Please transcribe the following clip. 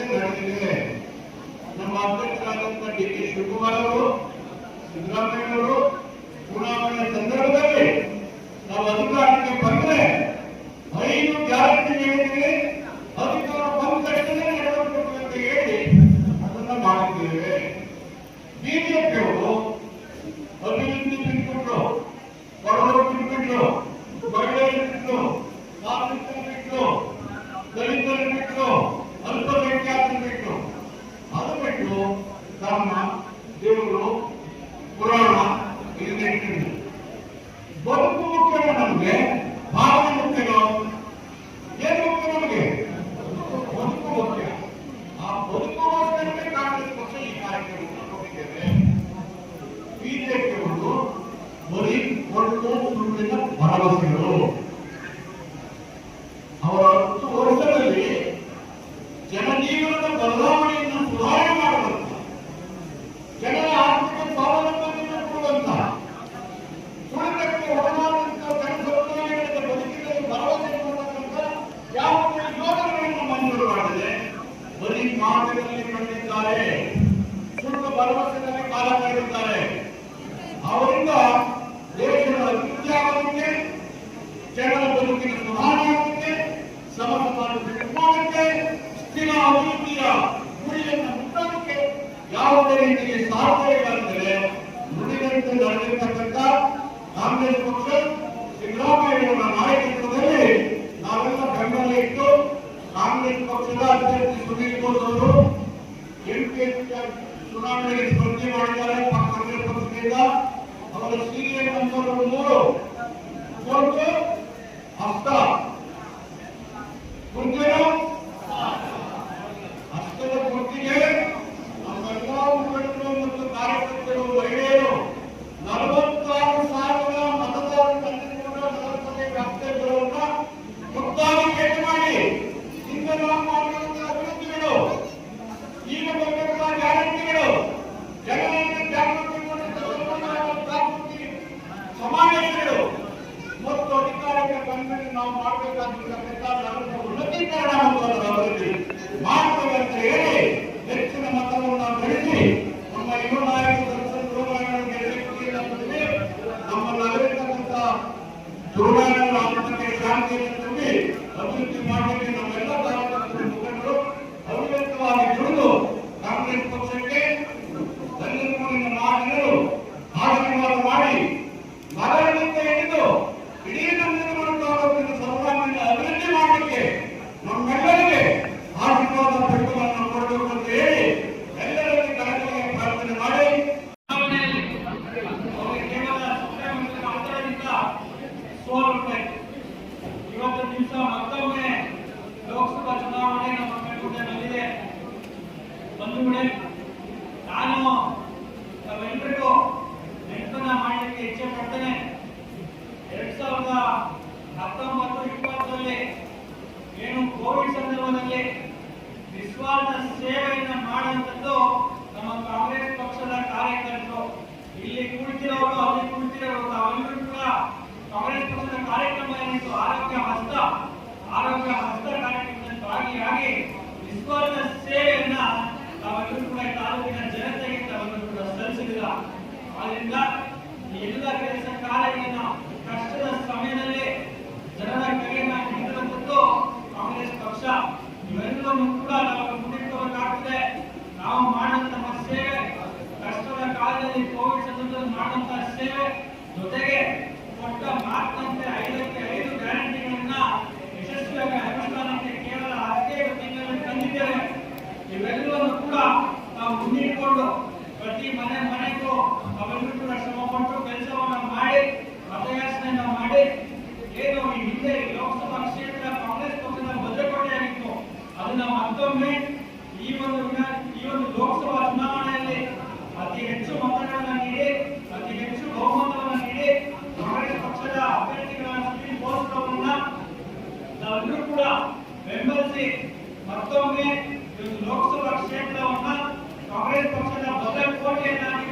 ಮಾತುಕತೆ ನಡೆದಿದೆ ನಮ್ಮ ಅಧ್ಯಕ್ಷರಾದಂತಹ ಡಿ ಕೆ ಶಿವಕುಮಾರ್ ಅವರು ಸಿದ್ದರಾಮಯ್ಯವರು ಚುನಾವಣೆ ಬರೀ ಮಾತಿನಲ್ಲಿ ಕಂಡಿದ್ದಾರೆ ಸುಳ್ಳು ಭರವಸೆಯಲ್ಲಿ ಕಾಲ ಕಳೆದಿದ್ದಾರೆ ಅವರಿಂದ ದೇಶದ ಅಭಿವೃದ್ಧಿ ಆಗೋದಕ್ಕೆ ಜನರ ಬದುಕಿನ ಸುಧಾರಣೆ ಆಗೋದಕ್ಕೆ ಸಮ ಸಮಾಜ ನಿರ್ಮಾಣಕ್ಕೆ ಸ್ಥಿರ ಅಭಿವೃದ್ಧಿಯ ಗುರಿಯನ್ನು ಮುಟ್ಟೋದಕ್ಕೆ ಯಾವುದೇ ರೀತಿಯ ಸಾಧ್ಯತೆಗಳಿದ್ದರೆ ನುಡಿದಂತೆ ನಡೆದಿರ್ತಕ್ಕಂಥ ಕಾಂಗ್ರೆಸ್ ಪಕ್ಷ ಸಿದ್ದರಾಮಯ್ಯನವರ ನಾಯಕತ್ವದಲ್ಲಿ ನಾವೆಲ್ಲ ಬೆಂಬಲ ಇಟ್ಟು ಕಾಂಗ್ರೆಸ್ ಪಕ್ಷದ ಅಭ್ಯರ್ಥಿ ಸುನೀಲ್ ಬೋಸ್ ಅವರು ಎಂಪಿ ಚುನಾವಣೆಗೆ ಸ್ಪರ್ಧೆ ಮಾಡಿದ್ದಾರೆ ಕಾಂಗ್ರೆಸ್ ಪಕ್ಷದಿಂದ ಅವರ ಸೀರಿಯಲ್ ನಂಬರ್ ಮೂರು ಫೋಟೋ ನಾವು ಮಾಡಬೇಕಾಗಿರ್ತಕ್ಕಂಥ ನಗರದ ಉನ್ನತೀಕರಣ ಮತ್ತು ಅದರ ಅಭಿವೃದ್ಧಿ ಮಾಡ್ತೇವೆ ಅಂತ ಹೇಳಿ ಹೆಚ್ಚಿನ ಮತವನ್ನು ಗಳಿಸಿ ನಮ್ಮ ಯುವ ನಾಯಕ ನಿಸ್ವಾರ್ಥ ಸೇವೆಯನ್ನ ಮಾಡುವಂಥದ್ದು ನಮ್ಮ ಕಾಂಗ್ರೆಸ್ ಪಕ್ಷದ ಕಾರ್ಯಕರ್ತರು. ಇಲ್ಲಿ ಕುಳಿತಿರೋರು, ಅಲ್ಲಿ ಕುಳಿತಿರೋರು ತಾವೆಲ್ಲರೂ ಕೂಡ ಕಾಂಗ್ರೆಸ್ ಪಕ್ಷದ ಕಾರ್ಯಕ್ರಮ ಏನಿತ್ತು? ಆರೋಗ್ಯ ಹಸ್ತ. ಆರೋಗ್ಯ ಹಸ್ತ ಕಾರ್ಯಕ್ರಮದಲ್ಲಿ ಭಾಗಿಯಾಗಿ ನಿಸ್ವಾರ್ಥ ಸೇವೆಯನ್ನ ತಾವೆಲ್ಲರೂ ಕೂಡ ತಾಲೂಕಿನ ಜನತೆಗೆ ತಾವೆಲ್ಲರೂ ಕೂಡ ಸಲ್ಲಿಸಿದಿರ ಆದ್ರಿಂದ ಎಲ್ಲ ಕೆಲಸ ಕಾರ್ಯಗಳನ್ನ ಕಷ್ಟದ ಸಮಯದಲ್ಲಿ ಜನರ ಕೈಯನ್ನ ಹಿಡಿದಿರುವಂಥದ್ದು ಕಾಂಗ್ರೆಸ್ ಪಕ್ಷ ಇವೆಲ್ಲವನ್ನು ಕೂಡ ನಾವು ಮುಂದಿಟ್ಟಬೇಕಾಗ್ತದೆ ನಾವು ಮಾಡುವಂತಹ ಸೇವೆ ಕಷ್ಟದ ಕಾಲದಲ್ಲಿ ಕೋವಿಡ್ ಸಂದರ್ಭದಲ್ಲಿ ಮಾಡುವಂತಹ ಸೇವೆ ಜೊತೆಗೆ ಕೊಟ್ಟ ಮಾತಿನಂತೆ ಐದಕ್ಕೆ ಐದು ಗ್ಯಾರಂಟಿಗಳನ್ನ ಯಶಸ್ವಿಯಾಗಿ ಅನುಷ್ಠಾನಕ್ಕೆ ಕೇವಲ ಹದಿನೈದು ತಿಂಗಳಲ್ಲಿ ತಂದಿದ್ದೇವೆ. ಇವೆಲ್ಲವನ್ನು ಕೂಡ ನಾವು ಮುಂದಿಟ್ಕೊಂಡು ಪ್ರತಿ ಮನೆ ಮನೆಗೂ ಅವೆಲ್ಲರೂ ಕೂಡ ಶ್ರಮ ಪಟ್ಟು ಕೆಲಸವನ್ನ ಮಾಡಿ ಮತಯಾಚನೆಯನ್ನ ಮಾಡಿ. ಏನು ಈ ಹಿಂದೆ ಲೋಕಸಭಾ ಕ್ಷೇತ್ರ ಕಾಂಗ್ರೆಸ್ ಪಕ್ಷದ ಭದ್ರಕೋಟೆಯಾಗಿತ್ತು ಅದನ್ನ ಮತ್ತೊಮ್ಮೆ ಈ ಒಂದು ಈ ಒಂದು ಲೋಕಸಭಾ ಅತಿ ಹೆಚ್ಚು ಮತಗಳನ್ನ ನೀಡಿ ಅತಿ ಹೆಚ್ಚು ಬಹುಮತವನ್ನು ನೀಡಿ ಕಾಂಗ್ರೆಸ್ ಪಕ್ಷದ ಅಭ್ಯರ್ಥಿಗಳನ್ನು ತೀರ್ಮಾನಿಸುವುದನ್ನ ನಾವೆಲ್ಲರೂ ಕೂಡ ಬೆಂಬಲಿಸಿ ಮತ್ತೊಮ್ಮೆ ಲೋಕಸಭಾ ಕ್ಷೇತ್ರವನ್ನ ಕಾಂಗ್ರೆಸ್ ಪಕ್ಷದ ಮೊದಲ ಕೋಟೆಯನ್ನಾಗಿ